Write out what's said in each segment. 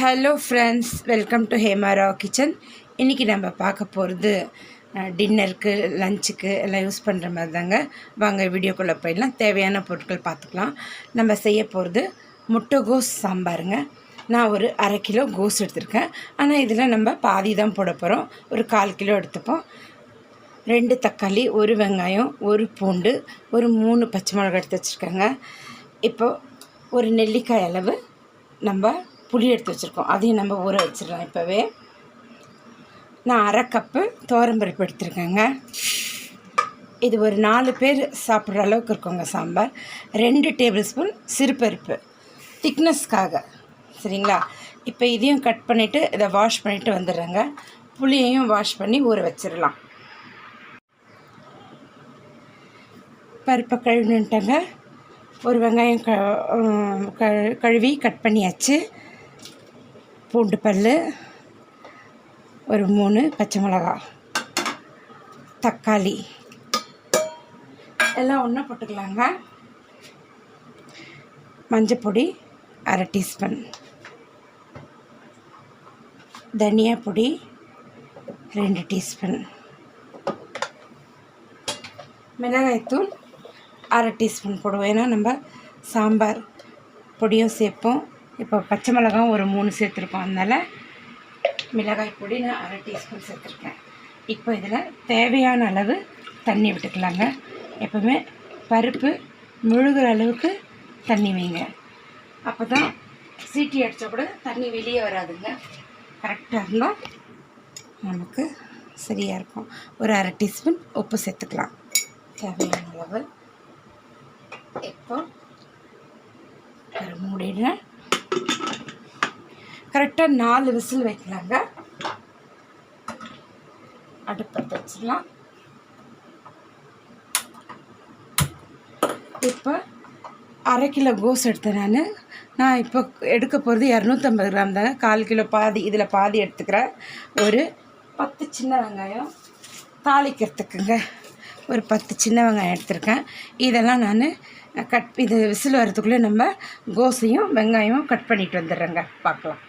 Hello friends welcome to Hemara kitchen இன்றைக்கி நம்ம பார்க்க போகிறது டின்னருக்கு லஞ்சுக்கு எல்லாம் யூஸ் பண்ணுற மாதிரி தாங்க. வாங்க வீடியோக்குள்ளே போயிடலாம். தேவையான பொருட்கள் பார்த்துக்கலாம். நம்ம செய்ய போகிறது முட்டைகோஸ் சாம்பாருங்க. நான் ஒரு அரை கிலோ கோஸ் எடுத்திருக்கேன். ஆனால் இதில் நம்ம பாதி தான் போட போகிறோம் ஒரு கால் கிலோ எடுத்துப்போம். ரெண்டு தக்காளி ஒரு வெங்காயம் ஒரு பூண்டு ஒரு மூணு பச்சை மிளகாய் எடுத்து வச்சுருக்கேங்க. இப்போது ஒரு நெல்லிக்காய் அளவு நம்ம புளி எடுத்து வச்சுருக்கோம். அதையும் நம்ம ஊற வச்சிடலாம் இப்போவே. நான் அரை கப்பு பருப்பு எடுத்துருக்கேங்க. இது ஒரு நாலு பேர் சாப்பிட்ற அளவுக்கு இருக்குங்க சாம்பார். ரெண்டு டேபிள் ஸ்பூன் சிறுபருப்பு. திக்னஸ்க்காக சரிங்களா? இப்போ இதையும் கட் பண்ணிவிட்டு இதை வாஷ் பண்ணிவிட்டு வந்துடுறேங்க. புளியையும் வாஷ் பண்ணி ஊற வச்சிடலாம். பருப்பை கழுவின்ட்டேங்க ஒரு வெங்காயம் க- கழுவி கட் பண்ணியாச்சு. பூண்டு பல் ஒரு மூணு பச்சை மிளகா தக்காளி. எல்லாம் ஒன்றா போட்டுக்கலாங்க. மஞ்சப்பொடி அரை டீஸ்பூன். தனியா பொடி ரெண்டு டீஸ்பூன். மிளகாய்த்தூள் அரை டீஸ்பூன் போடுவோம். ஏன்னா நம்ம சாம்பார் பொடியும் சேர்ப்போம். இப்போ பச்சை மிளகாவும் ஒரு மூணு சேர்த்துருக்கோம். அதனால் மிளகாய் பொடி நான் அரை டீஸ்பூன் சேர்த்துருக்கேன். இப்போ இதில் தேவையான அளவு தண்ணி விட்டுக்கலாங்க. எப்போவுமே பருப்பு முழுகிற அளவுக்கு தண்ணி வைங்க. அப்போ தான் சீட்டி அடித்தா கூட தண்ணி வெளியே வராதுங்க. கரெக்டாக இருந்தால் நமக்கு சரியாக இருக்கும். ஒரு அரை டீஸ்பூன் உப்பு சேர்த்துக்கலாம். தேவையான அளவு. இப்போ ஒரு மூடிடுறேன் கரெக்டாக நாலு விசில் வைக்கலாங்க. அடுப்பை வச்சிடலாம் இப்போ அரை கிலோ கோஸ் எடுத்தேன் நான். நான் இப்போ எடுக்க போகிறது இரநூத்தம்பது கிராம் தாங்க. கால் கிலோ பாதி இதில் பாதி எடுத்துக்கிறேன். ஒரு பத்து சின்ன வெங்காயம் தாளிக்கிறதுக்குங்க. ஒரு பத்து சின்ன வெங்காயம் எடுத்திருக்கேன். இதெல்லாம் நான் கட் இது விசில் வரதுக்குள்ளே நம்ம கோஸையும் வெங்காயமும் கட் பண்ணிட்டு வந்துடுறேங்க. பார்க்கலாம்.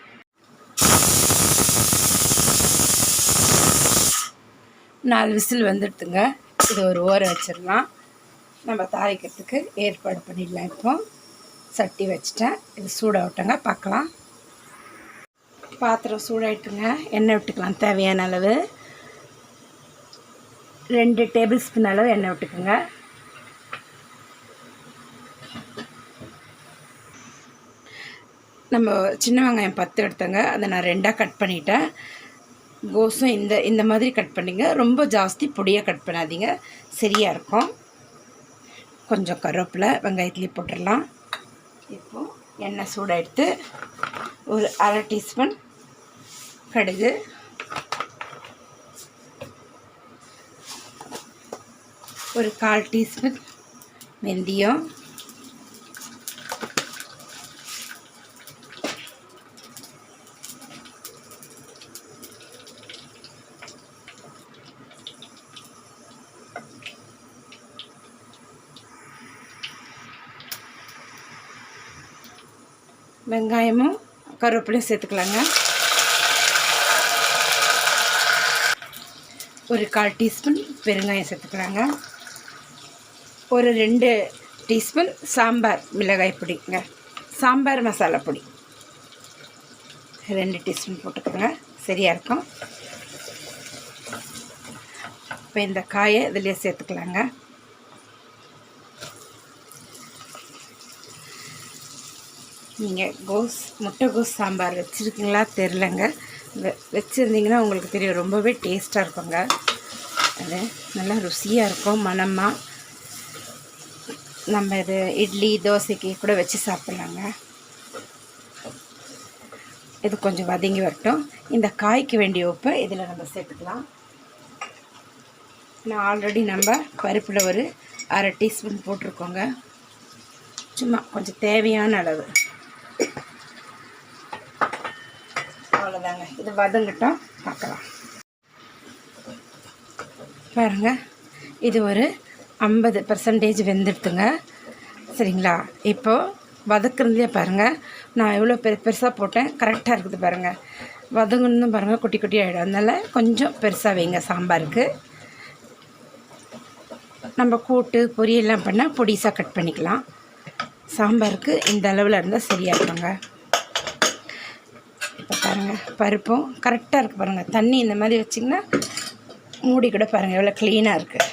நாலு விசில் வந்துடுதுங்க. இது ஒரு ஓர வச்சிடலாம். நம்ம தாளிக்கிறதுக்கு ஏற்பாடு பண்ணிடலாம் இப்போ. சட்டி வச்சுட்டேன். இது சூடாகட்டுங்க. பார்க்கலாம். பாத்திரம் சூடாயிட்டுங்க. எண்ணெய் விட்டுக்கலாம். தேவையான அளவு. ரெண்டு டேபிள் ஸ்பூன் அளவு எண்ணெய் விட்டுக்குங்க. நம்ம சின்ன வெங்காயம் பத்து எடுத்தங்க. அதை நான் ரெண்டாக கட் பண்ணிட்டேன். கோஸும் இந்த இந்த மாதிரி கட் பண்ணிங்க. ரொம்ப ஜாஸ்தி பொடியாக கட் பண்ணாதீங்க. சரியாக இருக்கும். கொஞ்சம் கருவேப்பிலை வெங்காயத்துலேயே போட்டுடலாம். இப்போது எண்ணெய் சூடாக எடுத்து ஒரு அரை டீஸ்பூன் கடுகு. ஒரு கால் டீஸ்பூன் வெந்தயம். வெங்காயமும் கருவேப்பிலையும் சேர்த்துக்கலாங்க. ஒரு கால் டீஸ்பூன் பெருங்காயம் சேர்த்துக்கலாங்க. ஒரு ரெண்டு டீஸ்பூன் சாம்பார் மிளகாய் பொடிங்க. சாம்பார் மசாலா பொடி. ரெண்டு டீஸ்பூன் போட்டுக்கோங்க. சரியாக இருக்கும். இப்போ இந்த காயை இதிலே சேர்த்துக்கலாங்க. நீங்கள் கோஸ் முட்டை கோஸ் சாம்பார் வச்சுருக்கீங்களா தெரிலங்க. வெ வச்சுருந்தீங்கன்னா உங்களுக்கு தெரியும் ரொம்பவே டேஸ்ட்டாக இருக்குங்க. அது நல்லா ருசியாக இருக்கும் மணமாக நம்ம இது இட்லி தோசைக்கு கூட வச்சு சாப்பிட்லாங்க. இது கொஞ்சம் வதங்கி வரட்டும். இந்த காய்க்கு வேண்டிய உப்பை இதில் நம்ம சேர்த்துக்கலாம். நான் ஆல்ரெடி நம்ம பருப்பில் ஒரு அரை டீஸ்பூன் போட்டிருக்கோங்க. சும்மா கொஞ்சம் தேவையான அளவு. அவ்வளோதாங்க இது வதங்கட்டும் பார்க்கலாம். பாருங்க இது ஒரு ஐம்பது பர்சன்டேஜ் வெந்துடுத்துங்க சரிங்களா? இப்போது வதக்குறதுலேயே பாருங்கள் நான் எவ்வளோ பெரு பெருசாக போட்டேன் கரெக்டாக இருக்குது பாருங்கள் வதங்கணும் பாருங்கள் குட்டி குட்டி ஆகிடும் அதனால் கொஞ்சம் பெருசாக வைங்க சாம்பாருக்கு. நம்ம கூட்டு பொரியெல்லாம் பண்ணால் பொடிசாக கட் பண்ணிக்கலாம். சாம்பாருக்கு இந்த அளவில் இருந்தால் சரியாக இருக்குங்க. பாருங்கள் பருப்பும் கரெக்டாக இருக்குது பாருங்கள் தண்ணி இந்த மாதிரி வச்சிங்கன்னா மூடி கூட பாருங்கள் எவ்வளோ க்ளீனாக இருக்குது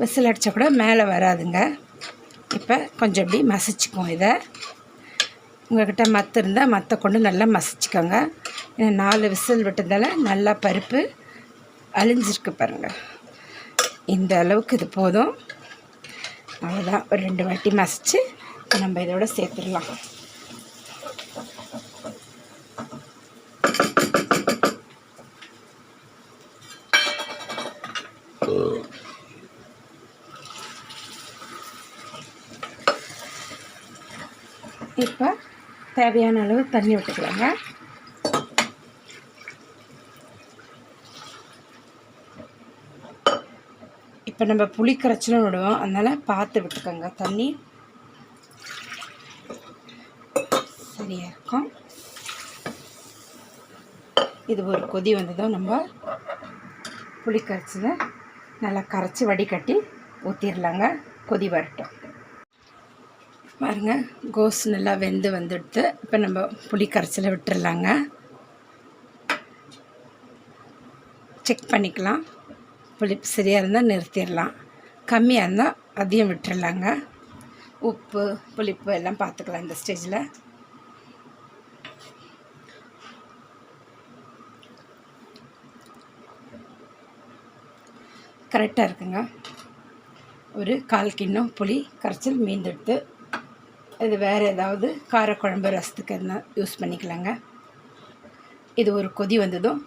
விசில் அடித்தா கூட மேலே வராதுங்க. இப்போ கொஞ்சம் இப்படி மசிச்சுக்குவோம் இதை. உங்கள்கிட்ட மத்து இருந்தால் மற்ற கொண்டு நல்லா மசிச்சுக்கோங்க. ஏன்னா நாலு விசில் விட்டதால் நல்லா பருப்பு அழிஞ்சிருக்கு பாருங்கள் இந்த அளவுக்கு இது போதும். அவ்வளோதான் ஒரு ரெண்டு வாட்டி மசித்து நம்ம இதோட சேர்த்துடலாம். இப்போ தேவையான அளவு தண்ணி விட்டுக்கலாங்க. இப்போ நம்ம புளி கரைச்சலும் விடுவோம். அதனால் பார்த்து விட்டுக்கோங்க. தண்ணி சரியாக இருக்கும். இது ஒரு கொதி வந்ததும் நம்ம புளி கரைச்சலை நல்லா கரைச்சி வடிகட்டி ஊற்றிடலாங்க கொதி வரட்டும். பாருங்க கோஸ் நல்லா வெந்து வந்துடுது. இப்போ நம்ம புளி கரைச்சலை விட்டுடலாங்க செக் பண்ணிக்கலாம். புளிப்பு சரியாக இருந்தால் நிறுத்திடலாம். கம்மியாக இருந்தால் அதையும் விட்டுடலாங்க உப்பு புளிப்பு எல்லாம் பார்த்துக்கலாம் இந்த ஸ்டேஜில். கரெக்டாக இருக்குங்க. ஒரு கால் கிண்ணம் புளி கரைச்சல் மீந்தெடுத்து இது வேறு ஏதாவது காரக்குழம்பு ரசத்துக்கு எதுனா யூஸ் பண்ணிக்கலாங்க? இது ஒரு கொதி வந்ததும்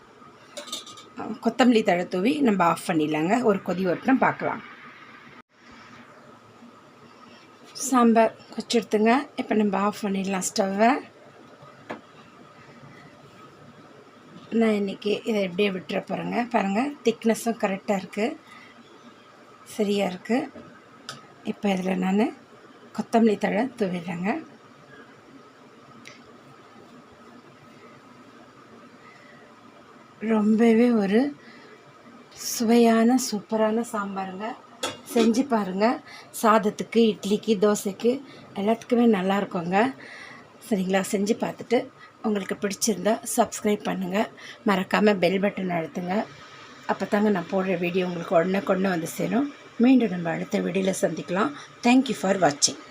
கொத்தமல்லி தழை தூவி நம்ம ஆஃப் பண்ணிடலாங்க. ஒரு கொதி வரட்டும் பார்க்கலாம். சாம்பார் வச்சுடுத்துங்க இப்போ நம்ம ஆஃப் பண்ணிடலாம் ஸ்டவ்வை நான் இன்றைக்கி இதை எப்படியே விட்டுற போகிறேங்க பாருங்கள் திக்னஸும் கரெக்டாக இருக்குது சரியாக இருக்குது இப்போ இதில் நான் கொத்தமல்லி தழை தூவிடுறேங்க. ரொம்பவே ஒரு சுவையான சூப்பரான சாம்பாருங்க. செஞ்சு பாருங்கள் சாதத்துக்கு இட்லிக்கு தோசைக்கு எல்லாத்துக்குமே நல்லா இருக்குங்க சரிங்களா? செஞ்சு பார்த்துட்டு உங்களுக்கு பிடிச்சிருந்தா சப்ஸ்கிரைப் பண்ணுங்கள் மறக்காமல் பெல் பட்டன் அழுத்துங்க. அப்போ தாங்க நான் போடுற வீடியோ உங்களுக்கு உடனே கொண்டு வந்து சேரும். மீண்டும் நம்ம அடுத்த வீடியோவில் சந்திக்கலாம். தேங்க்யூ ஃபார் வாட்சிங்